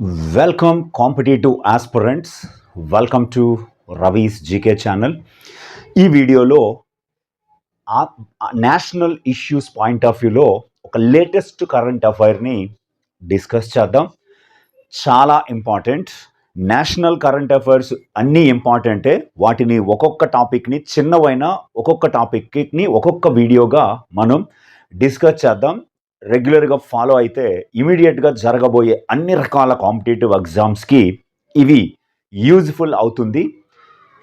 Welcome competitive aspirants welcome to Ravi's GK channel ఈ వీడియోలో national issues point of వ్యూలో ఒక లేటెస్ట్ కరెంట్ అఫైర్ని డిస్కస్ చేద్దాం. చాలా ఇంపార్టెంట్ నేషనల్ కరెంట్ అఫైర్స్ అన్నీ ఇంపార్టెంటే వాటిని ఒక్కొక్క టాపిక్ని చిన్నవైన ఒక్కొక్క టాపిక్ని ఒక్కొక్క వీడియోగా మనం డిస్కస్ చేద్దాం. రెగ్యులర్గా ఫాలో అయితే ఇమీడియట్గా జరగబోయే అన్ని రకాల కాంపిటేటివ్ ఎగ్జామ్స్కి ఇవి యూజ్ఫుల్ అవుతుంది.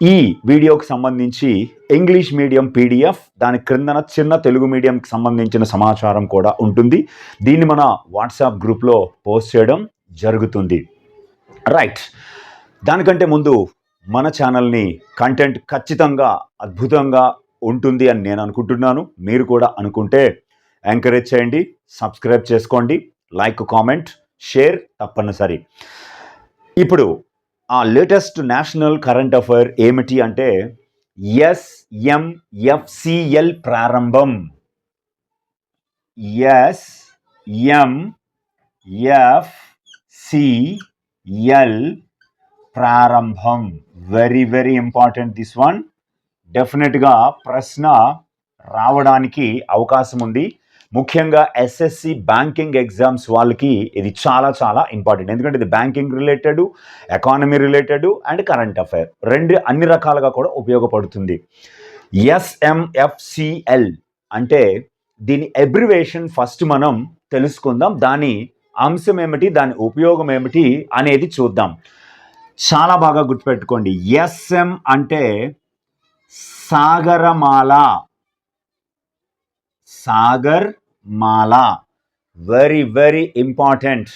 ఈ వీడియోకి సంబంధించి ఇంగ్లీష్ మీడియం పీడిఎఫ్ దాని క్రిందన చిన్న తెలుగు మీడియంకి సంబంధించిన సమాచారం కూడా ఉంటుంది. దీన్ని మన వాట్సాప్ గ్రూప్లో పోస్ట్ చేయడం జరుగుతుంది. రైట్. దానికంటే ముందు మన ఛానల్ని కంటెంట్ ఖచ్చితంగా అద్భుతంగా ఉంటుంది అని నేను అనుకుంటున్నాను. మీరు కూడా అనుకుంటే ఎంకరేజ్ చేయండి సబ్స్క్రైబ్ చేసుకోండి లైక్ కామెంట్ షేర్ తప్పనిసరి. ఇప్పుడు ఆ లేటెస్ట్ నేషనల్ కరెంట్ అఫైర్ ఏమిటి అంటే ఎస్ఎంఎఫ్సిఎల్ ప్రారంభం. ఎస్ఎంఎఫ్సిఎల్ ప్రారంభం. Very very important this one డెఫినెట్గా ప్రశ్న రావడానికి అవకాశం ఉంది. ముఖ్యంగా ఎస్ఎస్సి బ్యాంకింగ్ ఎగ్జామ్స్ వాళ్ళకి ఇది చాలా చాలా ఇంపార్టెంట్ ఎందుకంటే ఇది banking related economy related and current affair రెండు అన్ని రకాలుగా కూడా ఉపయోగపడుతుంది. ఎస్ఎంఎఫ్సిఎల్ అంటే దీని ఎబ్రివేషన్ ఫస్ట్ మనం తెలుసుకుందాం. దాని అంశం ఏమిటి దాని ఉపయోగం ఏమిటి అనేది చూద్దాం. చాలా బాగా గుర్తుపెట్టుకోండి. ఎస్ఎం అంటే Sagarmala. Sagar Mala. Very very important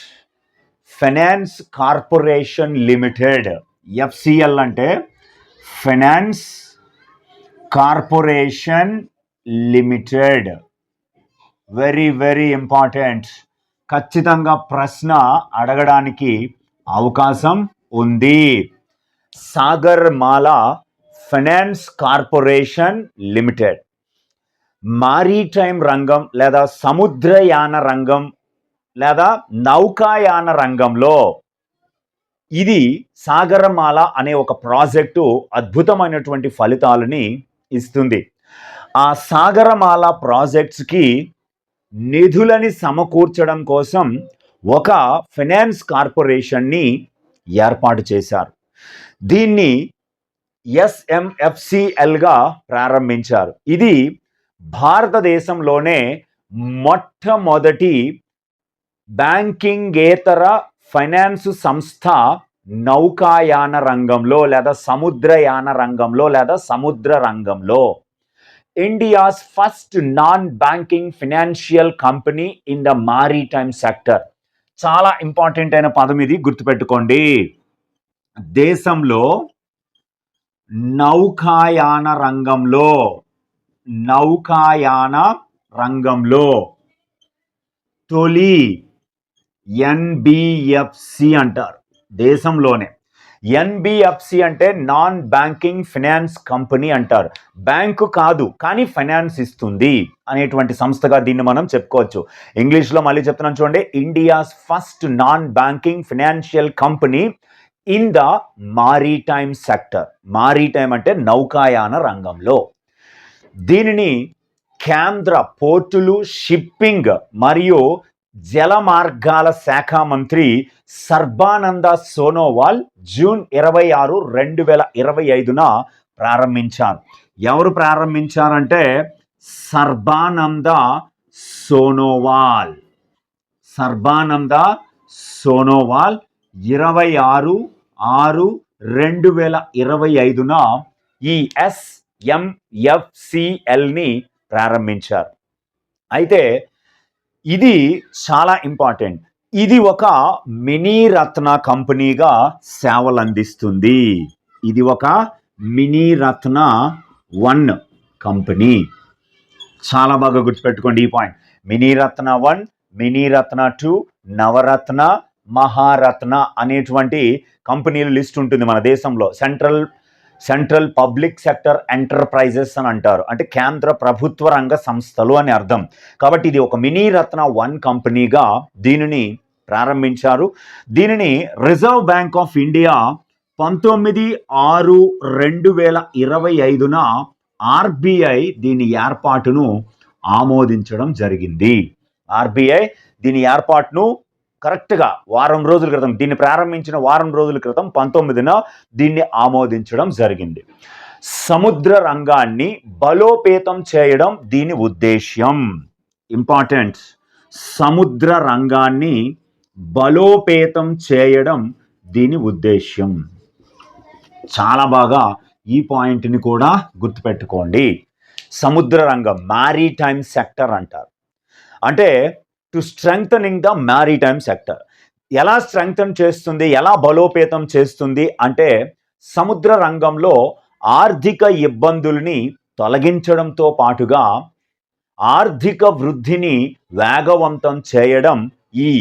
finance corporation limited FCL అంటే finance corporation limited very very important ఖచ్చితంగా ప్రశ్న అడగడానికి అవకాశం ఉంది. Sagar Mala finance corporation limited maritime రంగం లేదా సముద్రయాన రంగం లేదా నౌకాయాన రంగంలో ఇది సాగరమాల అనే ఒక ప్రాజెక్టు అద్భుతమైనటువంటి ఫలితాలని ఇస్తుంది. ఆ సాగరమాల ప్రాజెక్ట్స్కి నిధులని సమకూర్చడం కోసం ఒక ఫైనాన్స్ కార్పొరేషన్ని ఏర్పాటు చేశారు. దీన్ని ఎస్ఎంఎఫ్సిఎల్గా ప్రారంభించారు. ఇది భారతదేశంలోనే మొట్టమొదటి బ్యాంకింగేతర ఫైనాన్స్ సంస్థ నౌకాయాన రంగంలో లేదా సముద్రయాన రంగంలో లేదా సముద్ర రంగంలో. India's first non banking financial company in the maritime sector. చాలా ఇంపార్టెంట్ అయిన పదం ఇది గుర్తుపెట్టుకోండి. దేశంలో నౌకాయాన రంగంలో నౌకాయాన రంగంలో. తొలి ఎన్బిఎఫ్సి అంటారు దేశంలోనే. ఎన్బిఎఫ్సి అంటే నాన్ బ్యాంకింగ్ ఫినాన్స్ కంపెనీ అంటారు. బ్యాంకు కాదు కానీ ఫైనాన్స్ ఇస్తుంది అనేటువంటి సంస్థగా దీన్ని మనం చెప్పుకోవచ్చు. ఇంగ్లీష్లో మళ్ళీ చెప్తున్నాను చూడండి. India's first non banking financial company in the maritime sector. Maritime అంటే నౌకాయాన రంగంలో. దీనిని కేంద్ర పోర్టులు షిప్పింగ్ మరియు జల మార్గాల శాఖ మంత్రి సర్బానంద సోనోవాల్ జూన్ ఇరవై ఆరు రెండు వేల ఇరవై ఐదున ప్రారంభించారు. ఎవరు ప్రారంభించారంటే సర్బానంద సోనోవాల్. సర్బానంద సోనోవాల్ ఇరవై ఆరు ఆరు రెండు వేల ఇరవై ఐదున ఈ ఎస్ ఎంఎఫ్సిఎల్ని ప్రారంభించారు. అయితే ఇది చాలా ఇంపార్టెంట్ ఇది ఒక మినీ రత్న కంపెనీగా సేవలు అందిస్తుంది. ఇది ఒక మినీ రత్న వన్ కంపెనీ. చాలా బాగా గుర్తుపెట్టుకోండి ఈ point Miniratna one Miniratna two Navratna Maharatna అనేటువంటి కంపెనీల లిస్ట్ ఉంటుంది మన దేశంలో. Central central public sector enterprises అని అంటారు. అంటే కేంద్ర ప్రభుత్వ రంగ సంస్థలు అని అర్థం. కాబట్టి ఇది ఒక మినీ రత్న వన్ కంపెనీగా దీనిని ప్రారంభించారు. దీనిని రిజర్వ్ బ్యాంక్ ఆఫ్ ఇండియా పంతొమ్మిది ఆరు రెండు వేల ఇరవై ఐదున ఆర్బీఐ దీని ఏర్పాటును ఆమోదించడం జరిగింది. ఆర్బీఐ దీని ఏర్పాటును కరెక్ట్గా వారం రోజుల క్రితం దీన్ని ప్రారంభించిన వారం రోజుల క్రితం పంతొమ్మిదిన దీన్ని ఆమోదించడం జరిగింది. సముద్ర రంగాన్ని బలోపేతం చేయడం దీని ఉద్దేశ్యం. ఇంపార్టెంట్. సముద్ర రంగాన్ని బలోపేతం చేయడం దీని ఉద్దేశ్యం. చాలా బాగా ఈ పాయింట్ని కూడా గుర్తుపెట్టుకోండి. సముద్ర రంగం మ్యారీటైమ్ సెక్టర్ అంటారు. అంటే to strengthening the maritime sector ఎలా స్ట్రెంగ్థన్ చేస్తుంది? ఎలా బలోపేతం చేస్తుంది? అంటే సముద్ర రంగంలో ఆర్థిక ఇబ్బందుల్ని తొలగించడంతో పాటుగా ఆర్థిక వృద్ధిని వేగవంతం చేయడం ఈ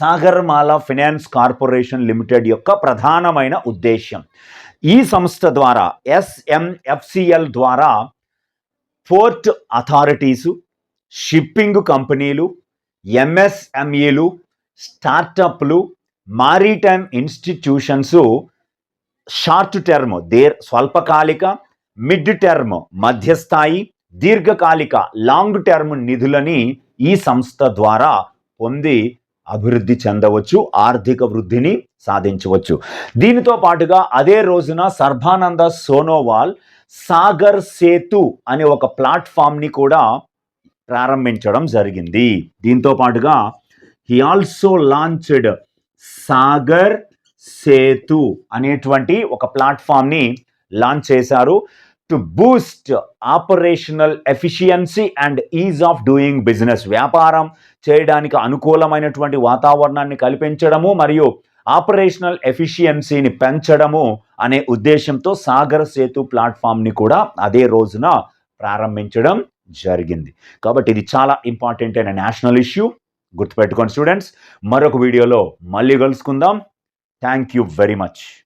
సాగర్మాల ఫినాన్స్ కార్పొరేషన్ లిమిటెడ్ యొక్క ప్రధానమైన ఉద్దేశ్యం. ఈ సంస్థ ద్వారా ఎస్ఎంఎఫ్సిఎల్ ద్వారా పోర్ట్ అథారిటీసు షిప్పింగ్ కంపెనీలు ఎంఎస్ఎంఈలు స్టార్టప్లు maritime institutions short term there స్వల్పకాలిక మిడ్ టర్మ్ మధ్యస్థాయి దీర్ఘకాలిక లాంగ్ టర్మ్ నిధులని ఈ సంస్థ ద్వారా పొంది అభివృద్ధి చెందవచ్చు ఆర్థిక వృద్ధిని సాధించవచ్చు. దీనితో పాటుగా అదే రోజున సర్బానంద సోనోవాల్ సాగర్ సేతు అనే ఒక ప్లాట్ఫామ్ని కూడా ప్రారంభించడం జరిగింది. దీంతో పాటుగా he also launched Sagar Setu అనేటువంటి ఒక ప్లాట్ఫామ్ని లాంచ్ చేశారు. To boost operational efficiency and ease of doing business వ్యాపారం చేయడానికి అనుకూలమైనటువంటి వాతావరణాన్ని కల్పించడము మరియు ఆపరేషనల్ ఎఫిషియన్సీని పెంచడము అనే ఉద్దేశంతో సాగర్ సేతు ప్లాట్ఫామ్ని కూడా అదే రోజున ప్రారంభించడం జరిగింది. కాబట్టి ఇది చాలా ఇంపార్టెంట్ అయిన నేషనల్ ఇష్యూ. గుర్తుపెట్టుకోండి స్టూడెంట్స్. మరొక వీడియోలో మళ్ళీ కలుసుకుందాం. Thank you very much.